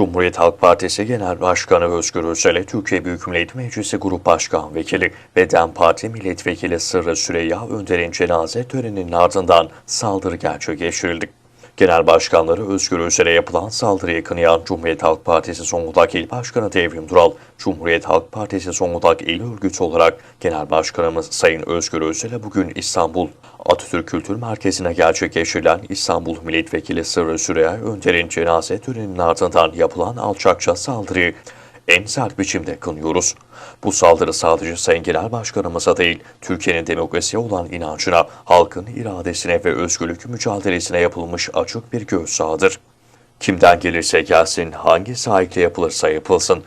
Cumhuriyet Halk Partisi Genel Başkanı Özgür Özel'e Türkiye Büyük Millet Meclisi Grup Başkan Vekili ve DEM Parti Milletvekili Sırrı Süreyya Önder'in cenaze töreninin ardından saldırı gerçekleştirildi. Genel Başkanları Özgür Özel'e yapılan saldırıyı kınayan Cumhuriyet Halk Partisi Zonguldak İl Başkanı Devrim Dural, Cumhuriyet Halk Partisi Zonguldak İl Örgütü olarak Genel Başkanımız Sayın Özgür Özel'e bugün İstanbul Atatürk Kültür Merkezi'ne gerçekleştirilen İstanbul Milletvekili Sırrı Süreyya Önder'in cenaze töreninin ardından yapılan alçakça saldırıyı en sert biçimde kınıyoruz. Bu saldırı sadece Sayın Genel Başkanımıza değil, Türkiye'nin demokrasiye olan inancına, halkın iradesine ve özgürlük mücadelesine yapılmış açık bir göğsağıdır. Kimden gelirse gelsin, hangi sahikle yapılırsa yapılsın,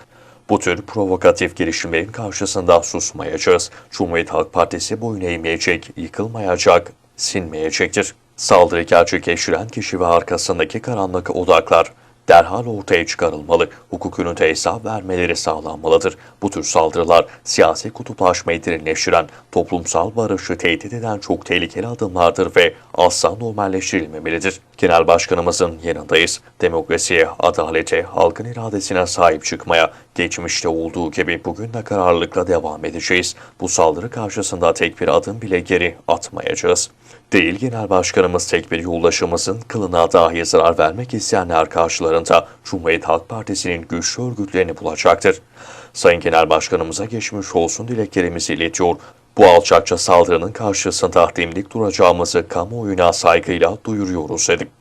bu tür provokatif girişimlerin karşısında susmayacağız. Cumhuriyet Halk Partisi boyun eğmeyecek, yıkılmayacak, sinmeyecektir. Saldırı gerçekleştiren kişi ve arkasındaki karanlık odaklar derhal ortaya çıkarılmalı, hukuk önünde hesap vermeleri sağlanmalıdır. Bu tür saldırılar siyasi kutuplaşmayı derinleştiren, toplumsal barışı tehdit eden çok tehlikeli adımlardır ve asla normalleştirilmemelidir. Genel Başkanımızın yanındayız. Demokrasiye, adalete, halkın iradesine sahip çıkmaya, geçmişte olduğu gibi bugün de kararlılıkla devam edeceğiz. Bu saldırı karşısında tek bir adım bile geri atmayacağız. Değil Genel Başkanımız tek bir yoldaşımızın kılına dahi zarar vermek isteyenler karşılarında Cumhuriyet Halk Partisi'nin güçlü örgütlerini bulacaktır. Sayın Genel Başkanımıza geçmiş olsun dileklerimizi iletiyor. Bu alçakça saldırının karşısında dimdik duracağımızı kamuoyuna saygıyla duyuruyoruz dedik.